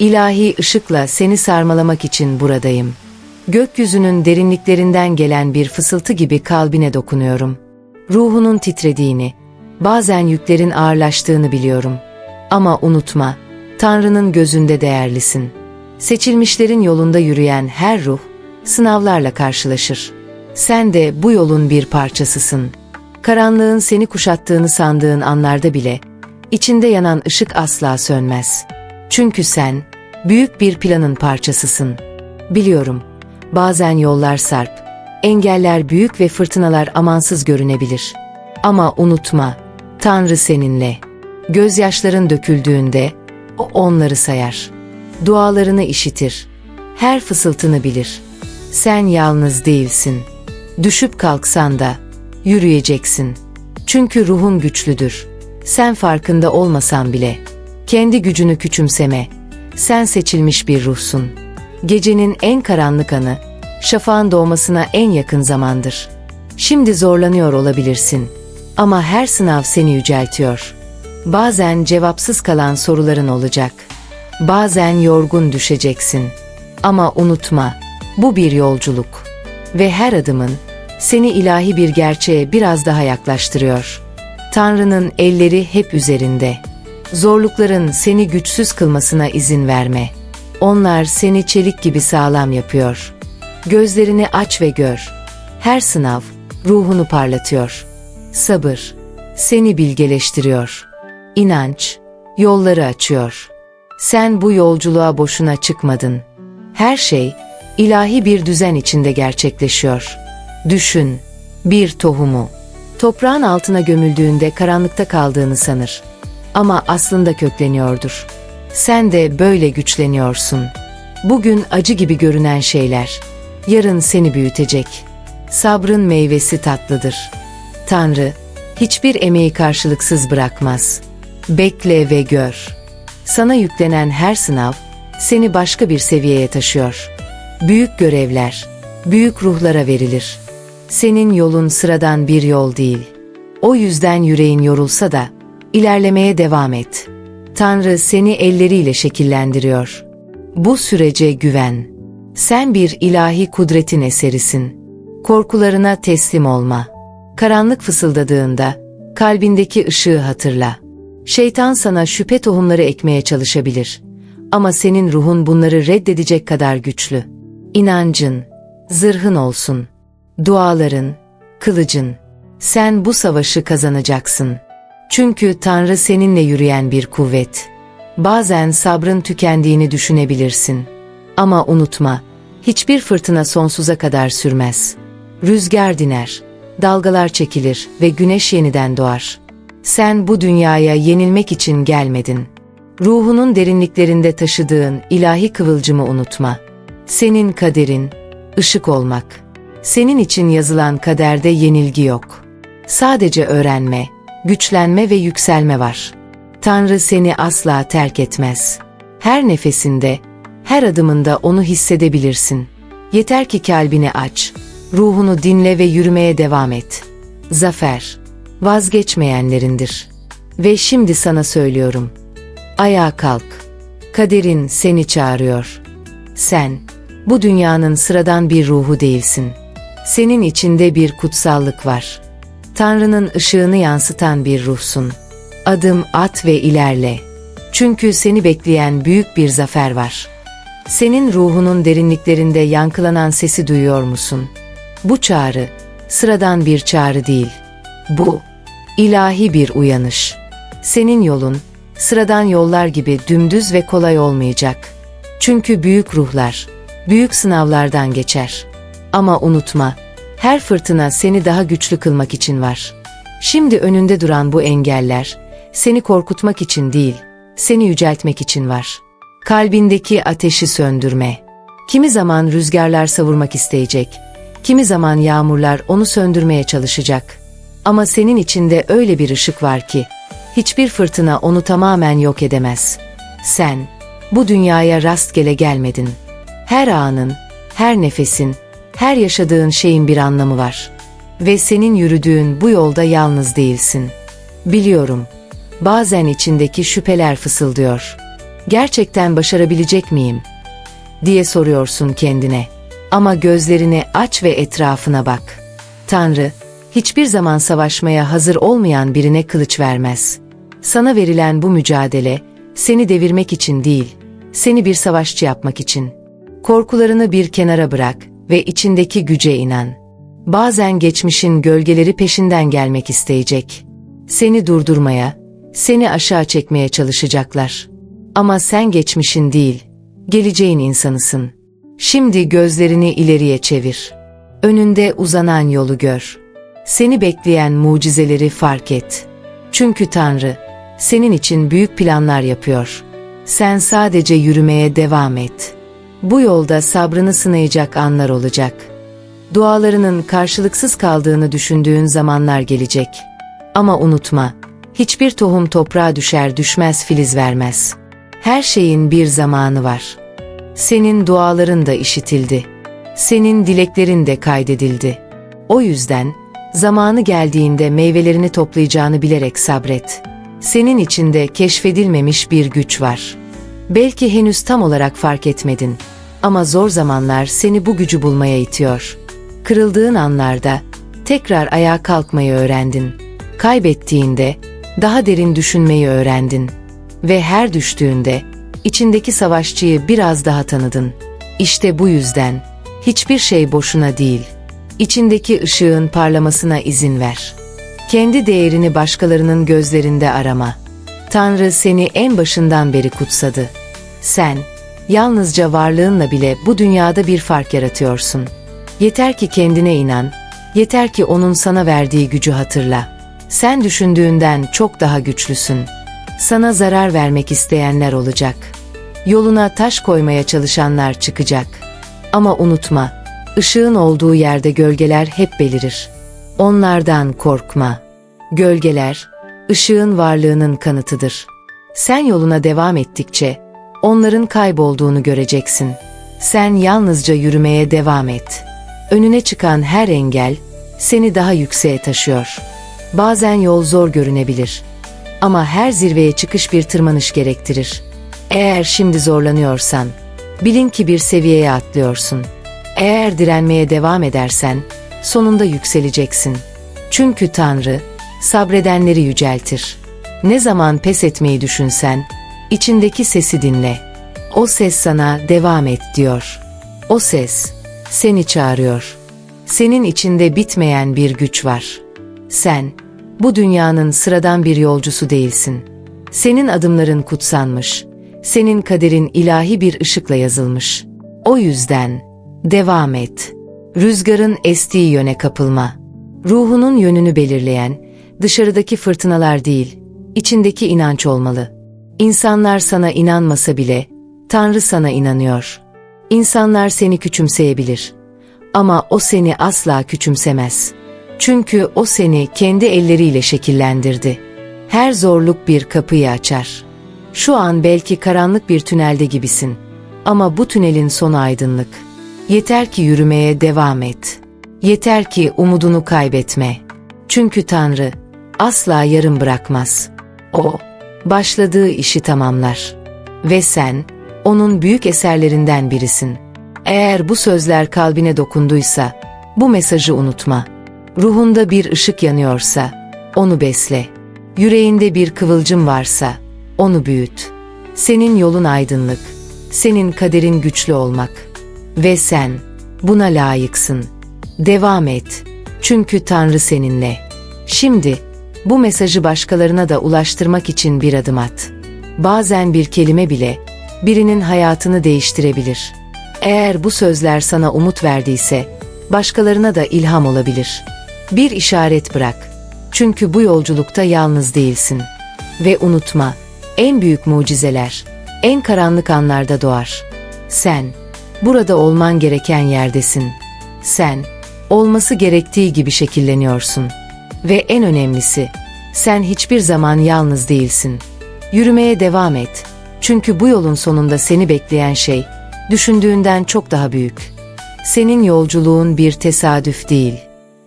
İlahi ışıkla seni sarmalamak için buradayım. Gökyüzünün derinliklerinden gelen bir fısıltı gibi kalbine dokunuyorum. Ruhunun titrediğini, bazen yüklerin ağırlaştığını biliyorum. Ama unutma, Tanrı'nın gözünde değerlisin. Seçilmişlerin yolunda yürüyen her ruh, sınavlarla karşılaşır. Sen de bu yolun bir parçasısın. Karanlığın seni kuşattığını sandığın anlarda bile, içinde yanan ışık asla sönmez. Çünkü sen, büyük bir planın parçasısın. Biliyorum, bazen yollar sarp, engeller büyük ve fırtınalar amansız görünebilir. Ama unutma, Tanrı seninle. Gözyaşların döküldüğünde, o onları sayar. Dualarını işitir. Her fısıltını bilir. Sen yalnız değilsin. Düşüp kalksan da yürüyeceksin. Çünkü ruhun güçlüdür. Sen farkında olmasan bile. Kendi gücünü küçümseme. Sen seçilmiş bir ruhsun. Gecenin en karanlık anı, şafağın doğmasına en yakın zamandır. Şimdi zorlanıyor olabilirsin. Ama her sınav seni yüceltiyor. Bazen cevapsız kalan soruların olacak. Bazen yorgun düşeceksin. Ama unutma, bu bir yolculuk. Ve her adımın seni ilahi bir gerçeğe biraz daha yaklaştırıyor. Tanrı'nın elleri hep üzerinde. Zorlukların seni güçsüz kılmasına izin verme. Onlar seni çelik gibi sağlam yapıyor. Gözlerini aç ve gör. Her sınav ruhunu parlatıyor. Sabır seni bilgeleştiriyor. İnanç yolları açıyor. Sen bu yolculuğa boşuna çıkmadın. Her şey ilahi bir düzen içinde gerçekleşiyor. Düşün, bir tohumu. Toprağın altına gömüldüğünde karanlıkta kaldığını sanır. Ama aslında kökleniyordur. Sen de böyle güçleniyorsun. Bugün acı gibi görünen şeyler, yarın seni büyütecek. Sabrın meyvesi tatlıdır. Tanrı, hiçbir emeği karşılıksız bırakmaz. Bekle ve gör. Sana yüklenen her sınav, seni başka bir seviyeye taşıyor. Büyük görevler, büyük ruhlara verilir. Senin yolun sıradan bir yol değil. O yüzden yüreğin yorulsa da, ilerlemeye devam et. Tanrı seni elleriyle şekillendiriyor. Bu sürece güven. Sen bir ilahi kudretin eserisin. Korkularına teslim olma. Karanlık fısıldadığında, kalbindeki ışığı hatırla. Şeytan sana şüphe tohumları ekmeye çalışabilir. Ama senin ruhun bunları reddedecek kadar güçlü. İnancın, zırhın olsun. Duaların, kılıcın. Sen bu savaşı kazanacaksın. Çünkü Tanrı seninle yürüyen bir kuvvet. Bazen sabrın tükendiğini düşünebilirsin. Ama unutma, hiçbir fırtına sonsuza kadar sürmez. Rüzgar diner, dalgalar çekilir ve güneş yeniden doğar. Sen bu dünyaya yenilmek için gelmedin. Ruhunun derinliklerinde taşıdığın ilahi kıvılcımı unutma. Senin kaderin, ışık olmak. Senin için yazılan kaderde yenilgi yok. Sadece öğrenme, güçlenme ve yükselme var. Tanrı seni asla terk etmez. Her nefesinde, her adımında onu hissedebilirsin. Yeter ki kalbini aç, ruhunu dinle ve yürümeye devam et. Zafer, vazgeçmeyenlerindir. Ve şimdi sana söylüyorum. Ayağa kalk. Kaderin seni çağırıyor. Sen, bu dünyanın sıradan bir ruhu değilsin. Senin içinde bir kutsallık var. Tanrı'nın ışığını yansıtan bir ruhsun. Adım at ve ilerle. Çünkü seni bekleyen büyük bir zafer var. Senin ruhunun derinliklerinde yankılanan sesi duyuyor musun? Bu çağrı, sıradan bir çağrı değil. Bu, ilahi bir uyanış. Senin yolun, sıradan yollar gibi dümdüz ve kolay olmayacak. Çünkü büyük ruhlar, büyük sınavlardan geçer. Ama unutma, her fırtına seni daha güçlü kılmak için var. Şimdi önünde duran bu engeller, seni korkutmak için değil, seni yüceltmek için var. Kalbindeki ateşi söndürme. Kimi zaman rüzgarlar savurmak isteyecek, kimi zaman yağmurlar onu söndürmeye çalışacak. Ama senin içinde öyle bir ışık var ki, hiçbir fırtına onu tamamen yok edemez. Sen, bu dünyaya rastgele gelmedin. Her anın, her nefesin, her yaşadığın şeyin bir anlamı var. Ve senin yürüdüğün bu yolda yalnız değilsin. Biliyorum, bazen içindeki şüpheler fısıldıyor. Gerçekten başarabilecek miyim? diye soruyorsun kendine. Ama gözlerini aç ve etrafına bak. Tanrı, hiçbir zaman savaşmaya hazır olmayan birine kılıç vermez. Sana verilen bu mücadele, seni devirmek için değil, seni bir savaşçı yapmak için. Korkularını bir kenara bırak ve içindeki güce inan. Bazen geçmişin gölgeleri peşinden gelmek isteyecek. Seni durdurmaya, seni aşağı çekmeye çalışacaklar. Ama sen geçmişin değil, geleceğin insanısın. Şimdi gözlerini ileriye çevir. Önünde uzanan yolu gör. Seni bekleyen mucizeleri fark et. Çünkü Tanrı, senin için büyük planlar yapıyor. Sen sadece yürümeye devam et. Bu yolda sabrını sınayacak anlar olacak. Dualarının karşılıksız kaldığını düşündüğün zamanlar gelecek. Ama unutma, hiçbir tohum toprağa düşer düşmez filiz vermez. Her şeyin bir zamanı var. Senin duaların da işitildi. Senin dileklerin de kaydedildi. O yüzden zamanı geldiğinde meyvelerini toplayacağını bilerek sabret. Senin içinde keşfedilmemiş bir güç var. Belki henüz tam olarak fark etmedin ama zor zamanlar seni bu gücü bulmaya itiyor. Kırıldığın anlarda tekrar ayağa kalkmayı öğrendin. Kaybettiğinde daha derin düşünmeyi öğrendin ve her düştüğünde içindeki savaşçıyı biraz daha tanıdın. İşte bu yüzden hiçbir şey boşuna değil. İçindeki ışığın parlamasına izin ver. Kendi değerini başkalarının gözlerinde arama. Tanrı seni en başından beri kutsadı. Sen, yalnızca varlığınla bile bu dünyada bir fark yaratıyorsun. Yeter ki kendine inan, yeter ki onun sana verdiği gücü hatırla. Sen düşündüğünden çok daha güçlüsün. Sana zarar vermek isteyenler olacak. Yoluna taş koymaya çalışanlar çıkacak. Ama unutma, ışığın olduğu yerde gölgeler hep belirir. Onlardan korkma. Gölgeler, ışığın varlığının kanıtıdır. Sen yoluna devam ettikçe, onların kaybolduğunu göreceksin. Sen yalnızca yürümeye devam et. Önüne çıkan her engel, seni daha yükseğe taşıyor. Bazen yol zor görünebilir. Ama her zirveye çıkış bir tırmanış gerektirir. Eğer şimdi zorlanıyorsan, bilin ki bir seviyeye atlıyorsun. Eğer direnmeye devam edersen, sonunda yükseleceksin. Çünkü Tanrı, sabredenleri yüceltir. Ne zaman pes etmeyi düşünsen, içindeki sesi dinle. O ses sana devam et diyor. O ses, seni çağırıyor. Senin içinde bitmeyen bir güç var. Sen, bu dünyanın sıradan bir yolcusu değilsin. Senin adımların kutsanmış. Senin kaderin ilahi bir ışıkla yazılmış. O yüzden devam et. Rüzgarın estiği yöne kapılma. Ruhunun yönünü belirleyen dışarıdaki fırtınalar değil, içindeki inanç olmalı. İnsanlar sana inanmasa bile Tanrı sana inanıyor. İnsanlar seni küçümseyebilir ama o seni asla küçümsemez. Çünkü o seni kendi elleriyle şekillendirdi. Her zorluk bir kapıyı açar. Şu an belki karanlık bir tünelde gibisin. Ama bu tünelin sonu aydınlık. Yeter ki yürümeye devam et. Yeter ki umudunu kaybetme. Çünkü Tanrı asla yarım bırakmaz. O, başladığı işi tamamlar. Ve sen, onun büyük eserlerinden birisin. Eğer bu sözler kalbine dokunduysa, bu mesajı unutma. Ruhunda bir ışık yanıyorsa, onu besle. Yüreğinde bir kıvılcım varsa, onu büyüt. Senin yolun aydınlık, senin kaderin güçlü olmak. Ve sen, buna layıksın. Devam et. Çünkü Tanrı seninle. Şimdi, bu mesajı başkalarına da ulaştırmak için bir adım at. Bazen bir kelime bile, birinin hayatını değiştirebilir. Eğer bu sözler sana umut verdiyse, başkalarına da ilham olabilir. Bir işaret bırak. Çünkü bu yolculukta yalnız değilsin. Ve unutma, en büyük mucizeler, en karanlık anlarda doğar. Sen, burada olman gereken yerdesin. Sen, olması gerektiği gibi şekilleniyorsun. Ve en önemlisi, sen hiçbir zaman yalnız değilsin. Yürümeye devam et. Çünkü bu yolun sonunda seni bekleyen şey, düşündüğünden çok daha büyük. Senin yolculuğun bir tesadüf değil.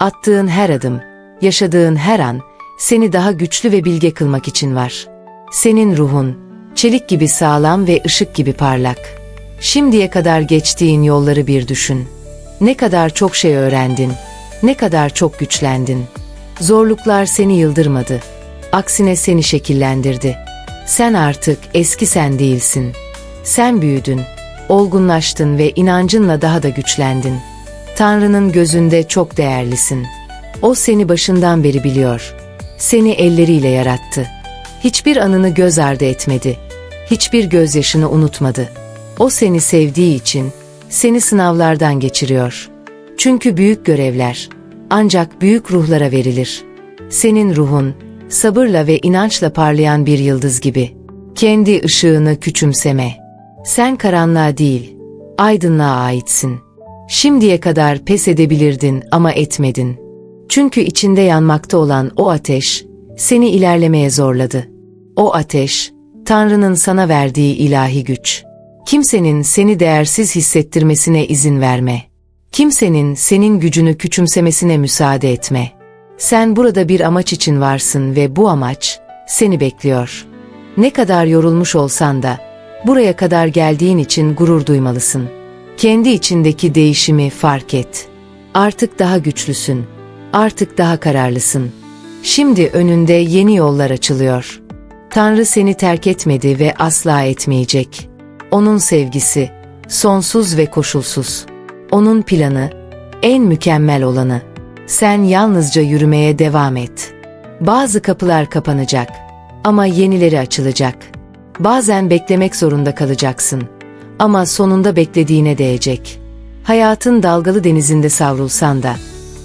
Attığın her adım, yaşadığın her an, seni daha güçlü ve bilge kılmak için var. Senin ruhun, Çelik gibi sağlam ve ışık gibi parlak. Şimdiye kadar geçtiğin yolları bir düşün. Ne kadar çok şey öğrendin. Ne kadar çok güçlendin. Zorluklar seni yıldırmadı. Aksine seni şekillendirdi. Sen artık eski sen değilsin. Sen büyüdün, olgunlaştın ve inancınla daha da güçlendin. Tanrı'nın gözünde çok değerlisin. O seni başından beri biliyor. Seni elleriyle yarattı. Hiçbir anını göz ardı etmedi. Hiçbir gözyaşını unutmadı. O seni sevdiği için seni sınavlardan geçiriyor. Çünkü büyük görevler ancak büyük ruhlara verilir. Senin ruhun sabırla ve inançla parlayan bir yıldız gibi. Kendi ışığını küçümseme. Sen karanlığa değil, aydınlığa aitsin. Şimdiye kadar pes edebilirdin ama etmedin. Çünkü içinde yanmakta olan o ateş seni ilerlemeye zorladı. O ateş, Tanrı'nın sana verdiği ilahi güç. Kimsenin seni değersiz hissettirmesine izin verme. Kimsenin senin gücünü küçümsemesine müsaade etme. Sen burada bir amaç için varsın ve bu amaç seni bekliyor. Ne kadar yorulmuş olsan da buraya kadar geldiğin için gurur duymalısın. Kendi içindeki değişimi fark et. Artık daha güçlüsün. Artık daha kararlısın. Şimdi önünde yeni yollar açılıyor. Tanrı seni terk etmedi ve asla etmeyecek. Onun sevgisi sonsuz ve koşulsuz. Onun planı en mükemmel olanı. Sen yalnızca yürümeye devam et. Bazı kapılar kapanacak ama yenileri açılacak. Bazen beklemek zorunda kalacaksın ama sonunda beklediğine değecek. Hayatın dalgalı denizinde savrulsan da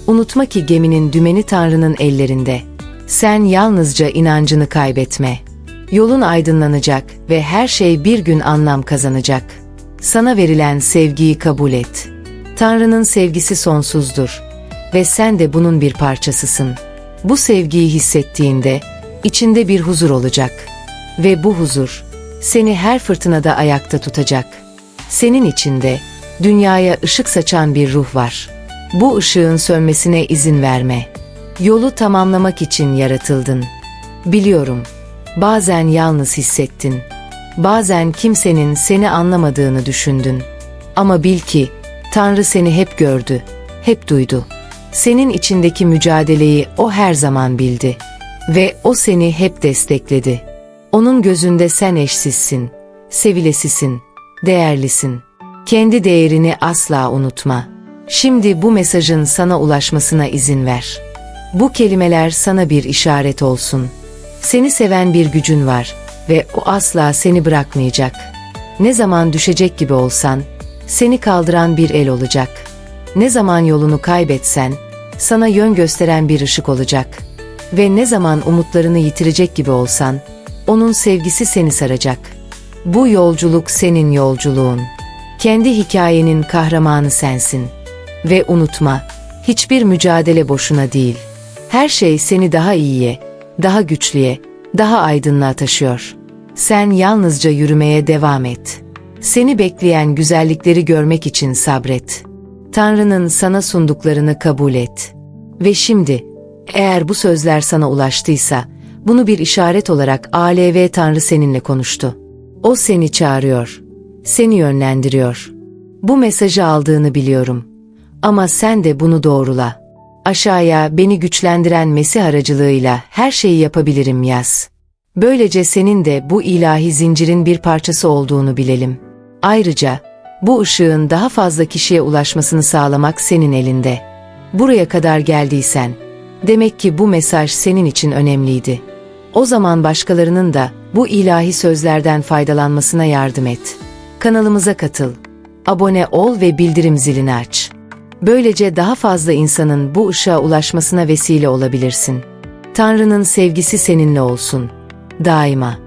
unutma ki geminin dümeni Tanrı'nın ellerinde. Sen yalnızca inancını kaybetme. Yolun aydınlanacak ve her şey bir gün anlam kazanacak. Sana verilen sevgiyi kabul et. Tanrı'nın sevgisi sonsuzdur ve sen de bunun bir parçasısın. Bu sevgiyi hissettiğinde içinde bir huzur olacak ve bu huzur seni her fırtınada ayakta tutacak. Senin içinde dünyaya ışık saçan bir ruh var. Bu ışığın sönmesine izin verme. Yolu tamamlamak için yaratıldın. Biliyorum. Bazen yalnız hissettin. Bazen kimsenin seni anlamadığını düşündün. Ama bil ki Tanrı seni hep gördü, hep duydu. Senin içindeki mücadeleyi o her zaman bildi ve o seni hep destekledi. Onun gözünde sen eşsizsin, sevilesisin, değerlisin. Kendi değerini asla unutma. Şimdi bu mesajın sana ulaşmasına izin ver. Bu kelimeler sana bir işaret olsun. Seni seven bir gücün var ve o asla seni bırakmayacak. Ne zaman düşecek gibi olsan, seni kaldıran bir el olacak. Ne zaman yolunu kaybetsen, sana yön gösteren bir ışık olacak. Ve ne zaman umutlarını yitirecek gibi olsan, onun sevgisi seni saracak. Bu yolculuk senin yolculuğun. Kendi hikayenin kahramanı sensin. Ve unutma, hiçbir mücadele boşuna değil. Her şey seni daha iyiye, daha güçlüye, daha aydınlığa taşıyor. Sen yalnızca yürümeye devam et. Seni bekleyen güzellikleri görmek için sabret. Tanrı'nın sana sunduklarını kabul et. Ve şimdi, eğer bu sözler sana ulaştıysa, bunu bir işaret olarak ALV Tanrı seninle konuştu. O seni çağırıyor, seni yönlendiriyor. Bu mesajı aldığını biliyorum. Ama sen de bunu doğrula. Aşağıya beni güçlendiren Mesih aracılığıyla her şeyi yapabilirim yaz. Böylece senin de bu ilahi zincirin bir parçası olduğunu bilelim. Ayrıca bu ışığın daha fazla kişiye ulaşmasını sağlamak senin elinde. Buraya kadar geldiysen, demek ki bu mesaj senin için önemliydi. O zaman başkalarının da bu ilahi sözlerden faydalanmasına yardım et. Kanalımıza katıl, abone ol ve bildirim zilini aç. Böylece daha fazla insanın bu ışığa ulaşmasına vesile olabilirsin. Tanrı'nın sevgisi seninle olsun. Daima.